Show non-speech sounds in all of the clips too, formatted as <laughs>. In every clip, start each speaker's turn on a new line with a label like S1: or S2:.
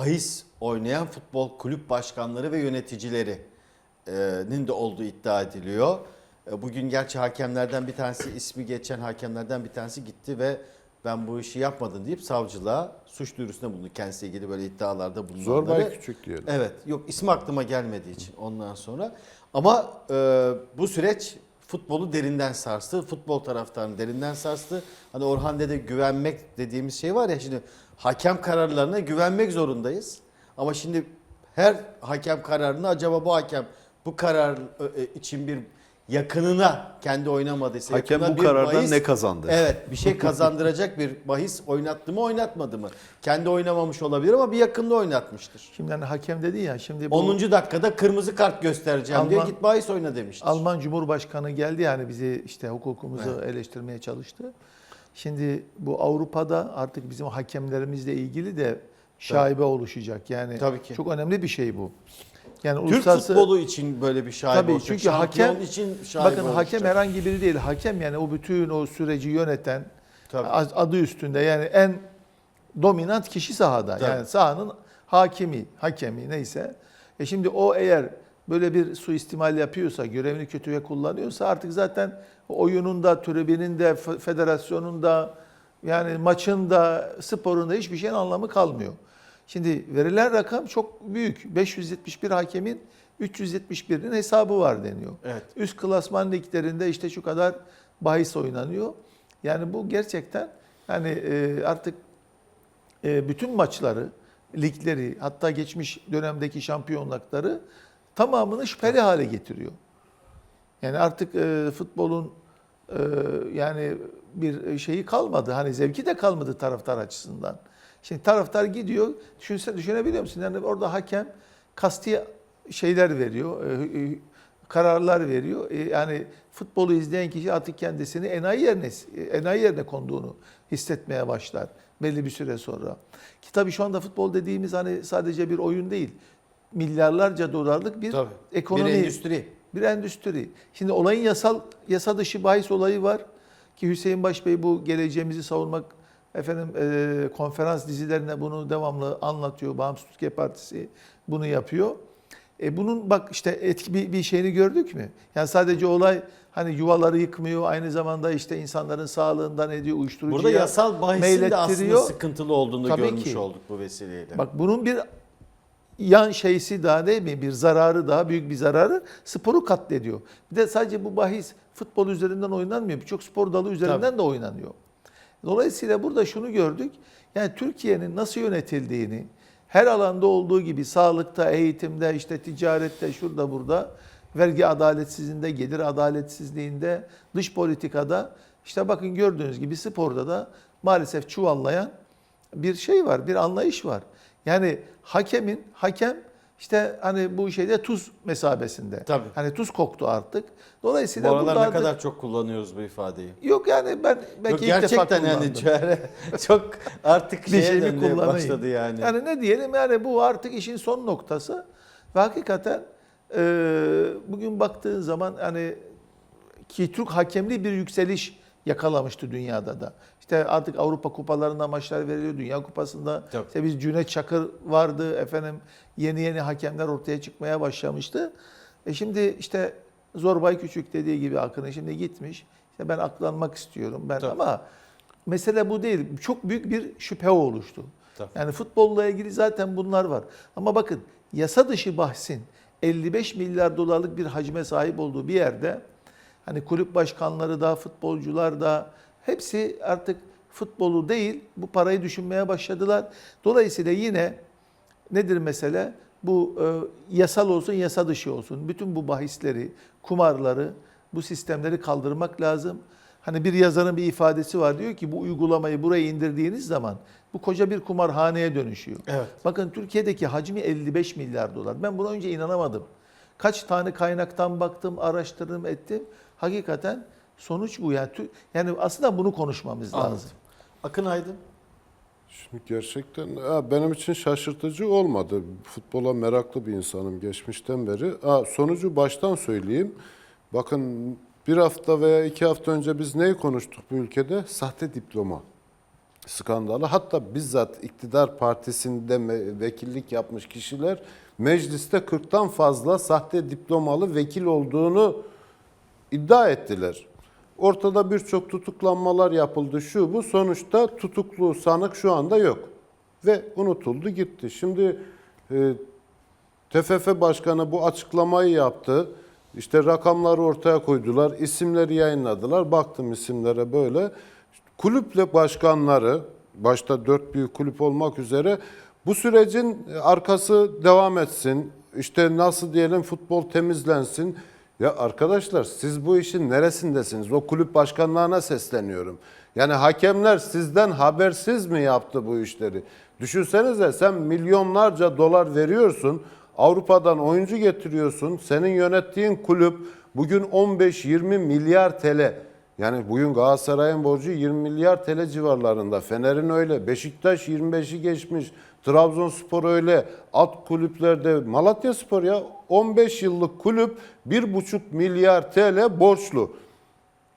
S1: bahis oynayan futbol kulüp başkanları ve yöneticilerinin de olduğu iddia ediliyor. E, Bugün gerçi hakemlerden bir tanesi ismi geçen hakemlerden bir tanesi gitti ve ben bu işi yapmadım deyip savcılığa suç duyurusunda bulundu. Kendisiyle ilgili böyle iddialarda bulunanları.
S2: Zorbay küçük diyelim.
S1: Evet yok ismi aklıma gelmediği için ondan sonra. Ama e, bu süreç futbolu derinden sarstı. Futbol taraftarını derinden sarstı. Hani Orhan Dede güvenmek dediğimiz şey var ya şimdi hakem kararlarına güvenmek zorundayız. Ama şimdi her hakem kararını acaba bu hakem bu karar e, için bir yakınına kendi oynamadıysa
S3: Hakem
S1: yakınına
S3: bu
S1: bir
S3: karardan
S1: bahis-
S3: ne kazandı?
S1: Evet bir şey kazandıracak bir bahis oynattı mı oynatmadı mı? Kendi oynamamış olabilir ama bir yakında oynatmıştır.
S4: Şimdi hani hakem dedi ya şimdi bu
S1: 10. dakikada kırmızı kart göstereceğim diye
S4: Alman-
S1: git bahis oyna demiştir.
S4: Alman Cumhurbaşkanı geldi yani bizi işte hukukumuzu eleştirmeye çalıştı. Şimdi bu Avrupa'da artık bizim hakemlerimizle ilgili de şaibe oluşacak. Yani
S1: Tabii ki.
S4: çok önemli bir şey bu. Yani
S1: Türk futbolu için böyle bir şaibe
S4: Tabii,
S1: olacak.
S4: çünkü
S1: Şampiyon
S4: hakem-
S1: için şaibe
S4: bakın
S1: olacak.
S4: hakem herhangi biri değil. Hakem yani o bütün o süreci yöneten
S1: Tabii.
S4: adı üstünde yani en dominant kişi sahada.
S1: Tabii.
S4: Yani sahanın hakimi, hakemi neyse. E şimdi o eğer böyle bir suistimal yapıyorsa, görevini kötüye kullanıyorsa artık zaten oyunun da, tribünün de, fe- federasyonun da, yani maçın da, sporun da hiçbir şeyin anlamı kalmıyor. Şimdi verilen rakam çok büyük. 571 hakemin 371'inin hesabı var deniyor.
S1: Evet.
S4: Üst klasman liglerinde işte şu kadar bahis oynanıyor. Yani bu gerçekten yani e, artık e, bütün maçları, ligleri hatta geçmiş dönemdeki şampiyonlukları tamamını şüpheli hale getiriyor. Yani artık e, futbolun yani bir şeyi kalmadı. Hani zevki de kalmadı taraftar açısından. Şimdi taraftar gidiyor. Düşünse, düşünebiliyor musun? Yani orada hakem kasti şeyler veriyor. e, e, kararlar veriyor. E, yani futbolu izleyen kişi artık kendisini enayi yerine enayi yerine konduğunu hissetmeye başlar belli bir süre sonra. Ki tabii şu anda futbol dediğimiz hani sadece bir oyun değil. Milyarlarca dolarlık bir
S1: Tabii.
S4: ekonomi.
S1: Bir endüstri.
S4: Bir endüstri. Şimdi olayın yasal yasa dışı bahis olayı var ki Hüseyin Baş Bey bu geleceğimizi savunmak efendim e, konferans dizilerinde bunu devamlı anlatıyor. Bağımsız Türkiye Partisi bunu yapıyor. E bunun bak işte etki bir, bir şeyini gördük mü? Yani sadece olay hani yuvaları yıkmıyor, aynı zamanda işte insanların sağlığından ediyor, uyuşturucuya
S1: Burada yasal bahisin de aslında sıkıntılı olduğunu
S4: Tabii
S1: görmüş
S4: ki.
S1: olduk bu vesileyle.
S4: Bak bunun bir yan şeysi daha değil mi? Bir zararı daha büyük bir zararı sporu katlediyor. Bir de sadece bu bahis futbol üzerinden oynanmıyor. Birçok spor dalı üzerinden
S1: Tabii.
S4: de oynanıyor. Dolayısıyla burada şunu gördük. Yani Türkiye'nin nasıl yönetildiğini her alanda olduğu gibi sağlıkta, eğitimde, işte ticarette, şurada burada vergi adaletsizliğinde, gelir adaletsizliğinde, dış politikada işte bakın gördüğünüz gibi sporda da maalesef çuvallayan bir şey var, bir anlayış var. Yani hakemin, hakem işte hani bu şeyde tuz mesabesinde.
S1: Tabii.
S4: Hani tuz koktu artık.
S1: bu
S4: Dolayısıyla
S1: aralar
S4: burada
S1: ne
S4: artık-
S1: kadar çok kullanıyoruz bu ifadeyi.
S4: Yok yani ben belki
S1: Yok,
S4: ilk defa
S1: gerçekten yani
S4: kullandım.
S1: Cühere <laughs> çok artık
S4: Bir
S1: şeye
S4: şeyimi
S1: dönmeye başladı yani.
S4: Yani ne diyelim yani bu artık işin son noktası. Ve hakikaten e, bugün baktığın zaman hani ki Türk hakemliği bir yükseliş yakalamıştı dünyada da. İşte artık Avrupa kupalarında maçlar veriliyor. Dünya kupasında
S1: Tabii.
S4: işte biz Cüneyt Çakır vardı efendim. Yeni yeni hakemler ortaya çıkmaya başlamıştı. E şimdi işte Zorbay Küçük dediği gibi Akın'ın şimdi gitmiş. İşte ben aklanmak istiyorum ben
S1: Tabii.
S4: ama mesele bu değil. Çok büyük bir şüphe oluştu.
S1: Tabii.
S4: Yani futbolla ilgili zaten bunlar var. Ama bakın yasa dışı bahsin 55 milyar dolarlık bir hacme sahip olduğu bir yerde hani kulüp başkanları da futbolcular da hepsi artık futbolu değil bu parayı düşünmeye başladılar. Dolayısıyla yine nedir mesele? Bu e, yasal olsun yasa dışı olsun. Bütün bu bahisleri, kumarları, bu sistemleri kaldırmak lazım. Hani bir yazarın bir ifadesi var diyor ki bu uygulamayı buraya indirdiğiniz zaman bu koca bir kumarhaneye dönüşüyor.
S1: Evet.
S4: Bakın Türkiye'deki hacmi 55 milyar dolar. Ben buna önce inanamadım. Kaç tane kaynaktan baktım, araştırdım, ettim. Hakikaten sonuç bu. Yani, Tü- yani aslında bunu konuşmamız
S1: Anladım.
S4: lazım.
S1: Akın Aydın.
S2: Şimdi gerçekten ha, benim için şaşırtıcı olmadı. Futbola meraklı bir insanım geçmişten beri. Ha, sonucu baştan söyleyeyim. Bakın bir hafta veya iki hafta önce biz neyi konuştuk bu ülkede? Sahte diploma. skandalı. Hatta bizzat iktidar partisinde vekillik yapmış kişiler mecliste 40'tan fazla sahte diplomalı vekil olduğunu iddia ettiler. Ortada birçok tutuklanmalar yapıldı şu bu. Sonuçta tutuklu sanık şu anda yok. Ve unutuldu gitti. Şimdi e, TFF Başkanı bu açıklamayı yaptı. İşte rakamları ortaya koydular, isimleri yayınladılar. Baktım isimlere böyle. Kulüple başkanları, başta dört büyük kulüp olmak üzere bu sürecin arkası devam etsin. İşte nasıl diyelim futbol temizlensin. Ya arkadaşlar siz bu işin neresindesiniz? O kulüp başkanlarına sesleniyorum. Yani hakemler sizden habersiz mi yaptı bu işleri? Düşünsenize sen milyonlarca dolar veriyorsun. Avrupa'dan oyuncu getiriyorsun. Senin yönettiğin kulüp bugün 15-20 milyar TL. Yani bugün Galatasaray'ın borcu 20 milyar TL civarlarında. Fener'in öyle. Beşiktaş 25'i geçmiş. Trabzonspor öyle. Alt kulüplerde Malatya Spor ya 15 yıllık kulüp 1,5 milyar TL borçlu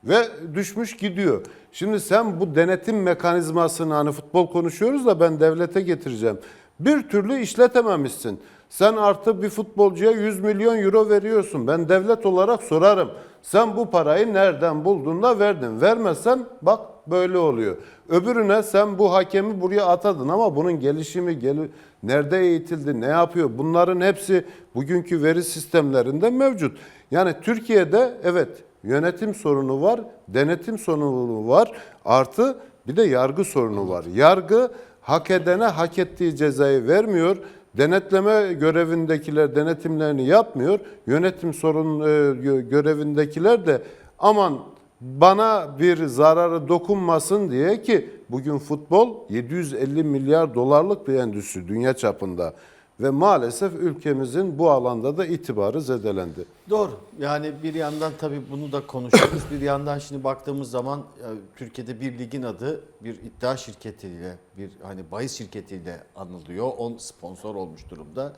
S2: ve düşmüş gidiyor. Şimdi sen bu denetim mekanizmasını hani futbol konuşuyoruz da ben devlete getireceğim. Bir türlü işletememişsin. Sen artı bir futbolcuya 100 milyon euro veriyorsun. Ben devlet olarak sorarım. Sen bu parayı nereden buldun da verdin. Vermezsen bak böyle oluyor. Öbürüne sen bu hakemi buraya atadın ama bunun gelişimi geli nerede eğitildi, ne yapıyor? Bunların hepsi bugünkü veri sistemlerinde mevcut. Yani Türkiye'de evet yönetim sorunu var, denetim sorunu var, artı bir de yargı sorunu var. Yargı hak edene hak ettiği cezayı vermiyor. Denetleme görevindekiler denetimlerini yapmıyor. Yönetim sorun e, gö- görevindekiler de aman bana bir zararı dokunmasın diye ki bugün futbol 750 milyar dolarlık bir endüstri dünya çapında ve maalesef ülkemizin bu alanda da itibarı zedelendi.
S1: Doğru. Yani bir yandan tabii bunu da konuşuyoruz. bir yandan şimdi baktığımız zaman e, Türkiye'de bir ligin adı bir iddia şirketiyle, bir hani bahis şirketiyle anılıyor. On sponsor olmuş durumda.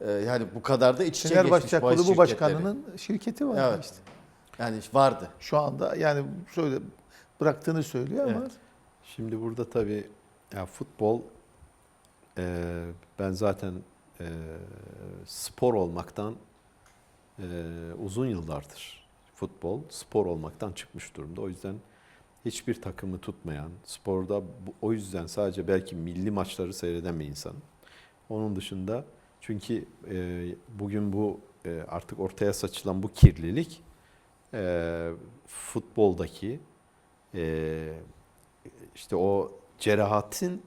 S1: E, Yani bu kadar da iç içe
S4: Fenerbahçe
S1: geçmiş bahis
S4: Kulübü
S1: şirketleri.
S4: Başkanı'nın şirketi var
S1: Evet.
S4: işte.
S1: Yani vardı.
S4: Şu anda yani şöyle bıraktığını söylüyor ama
S1: Evet.
S3: Şimdi burada tabii ya futbol e, ben zaten e, spor olmaktan e, uzun yıllardır futbol spor olmaktan çıkmış durumda. O yüzden hiçbir takımı tutmayan, sporda bu, o yüzden sadece belki milli maçları seyreden bir insan. Onun dışında çünkü e, bugün bu e, artık ortaya saçılan bu kirlilik e, futboldaki e, işte o cerahatin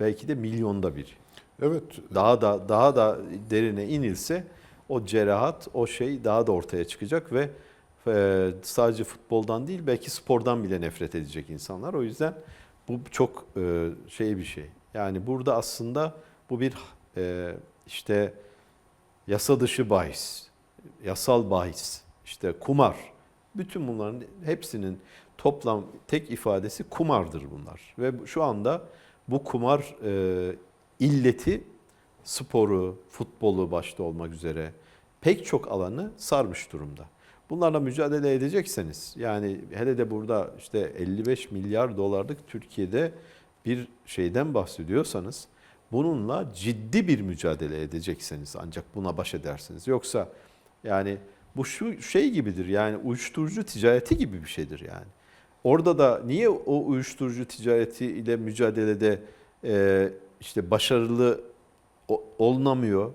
S3: belki de milyonda bir.
S2: Evet
S3: Daha da daha da derine inilse o cerahat, o şey daha da ortaya çıkacak ve e, sadece futboldan değil belki spordan bile nefret edecek insanlar. O yüzden bu çok e, şey bir şey. Yani burada aslında bu bir e, işte yasa dışı bahis, yasal bahis, işte kumar. Bütün bunların hepsinin toplam tek ifadesi kumardır bunlar. Ve şu anda bu kumar e, illeti sporu, futbolu başta olmak üzere pek çok alanı sarmış durumda. Bunlarla mücadele edecekseniz yani hele de burada işte 55 milyar dolarlık Türkiye'de bir şeyden bahsediyorsanız bununla ciddi bir mücadele edecekseniz ancak buna baş edersiniz. Yoksa yani bu şu şey gibidir yani uyuşturucu ticareti gibi bir şeydir yani. Orada da niye o uyuşturucu ticareti ile mücadelede e, işte başarılı olunamıyor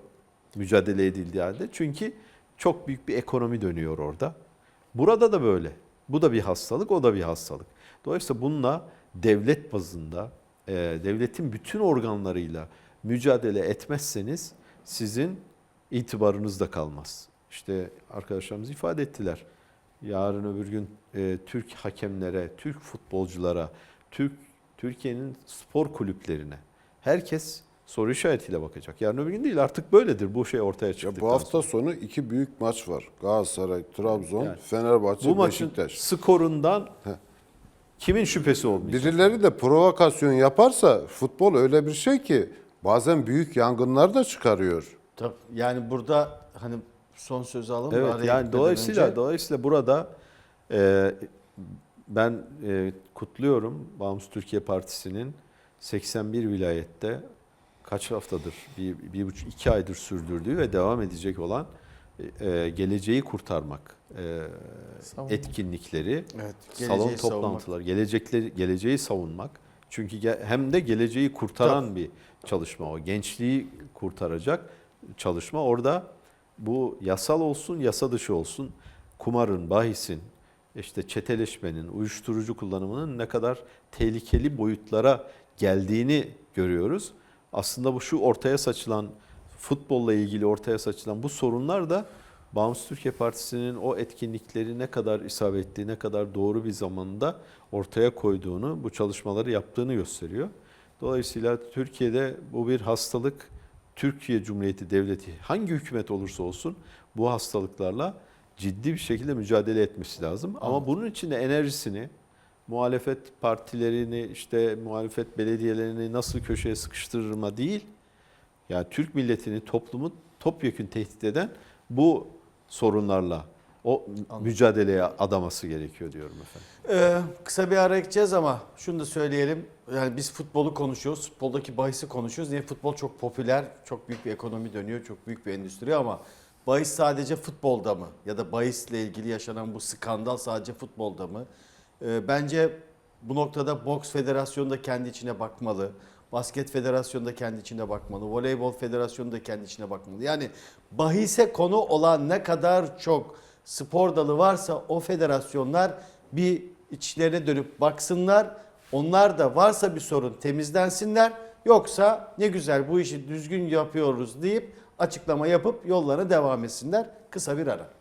S3: mücadele edildiği halde? Çünkü çok büyük bir ekonomi dönüyor orada. Burada da böyle. Bu da bir hastalık, o da bir hastalık. Dolayısıyla bununla devlet bazında, e, devletin bütün organlarıyla mücadele etmezseniz sizin itibarınız da kalmaz. İşte arkadaşlarımız ifade ettiler. Yarın öbür gün e, Türk hakemlere, Türk futbolculara, Türk Türkiye'nin spor kulüplerine herkes soru işaretiyle bakacak. Yarın öbür gün değil artık böyledir bu şey ortaya
S2: ya
S3: çıktıktan
S2: bu hafta
S3: sonra.
S2: sonu iki büyük maç var. Galatasaray, Trabzon,
S3: Yani
S2: Fenerbahçe,
S3: Bu maçın
S2: Beşiktaş.
S3: skorundan kimin şüphesi olmayacak?
S2: Birileri de provokasyon yaparsa futbol öyle bir şey ki bazen büyük yangınlar da çıkarıyor.
S1: Tabii. Yani burada hani son sözü alalım.
S3: Evet yani dolayısıyla
S1: önce.
S3: dolayısıyla burada e, ben e, kutluyorum Bağımsız Türkiye Partisi'nin 81 vilayette kaç haftadır, bir, bir buçuk, iki aydır sürdürdüğü ve devam edecek olan e, geleceği kurtarmak e, etkinlikleri,
S1: Evet,
S3: salon
S1: geleceği savunmak.
S3: toplantıları, gelecekleri, geleceği savunmak. Çünkü ge- hem de geleceği kurtaran bir çalışma o. Gençliği kurtaracak çalışma. Orada bu yasal olsun, yasa dışı olsun, kumarın, bahisin, işte çeteleşmenin, uyuşturucu kullanımının ne kadar tehlikeli boyutlara geldiğini görüyoruz. Aslında bu şu ortaya saçılan futbolla ilgili ortaya saçılan bu sorunlar da Bağımsız Türkiye Partisi'nin o etkinlikleri ne kadar isabetli, ne kadar doğru bir zamanda ortaya koyduğunu, bu çalışmaları yaptığını gösteriyor. Dolayısıyla Türkiye'de bu bir hastalık. Türkiye Cumhuriyeti Devleti hangi hükümet olursa olsun bu hastalıklarla ciddi bir şekilde mücadele etmesi lazım. Ama bunun için de enerjisini, muhalefet partilerini, işte muhalefet belediyelerini nasıl köşeye sıkıştırırma değil, yani Türk milletini, toplumu topyekün tehdit eden bu sorunlarla o mücadeleye adaması gerekiyor diyorum efendim.
S1: Ee, kısa bir ara gideceğiz ama şunu da söyleyelim. Yani biz futbolu konuşuyoruz. Futboldaki bahisi konuşuyoruz. Niye futbol çok popüler, çok büyük bir ekonomi dönüyor, çok büyük bir endüstri ama bahis sadece futbolda mı? Ya da bahisle ilgili yaşanan bu skandal sadece futbolda mı? Ee, bence bu noktada boks federasyonu da kendi içine bakmalı. Basket federasyonu da kendi içine bakmalı. Voleybol federasyonu da kendi içine bakmalı. Yani bahise konu olan ne kadar çok spor dalı varsa o federasyonlar bir içlerine dönüp baksınlar. Onlar da varsa bir sorun temizlensinler. Yoksa ne güzel bu işi düzgün yapıyoruz deyip açıklama yapıp yollarına devam etsinler. Kısa bir ara.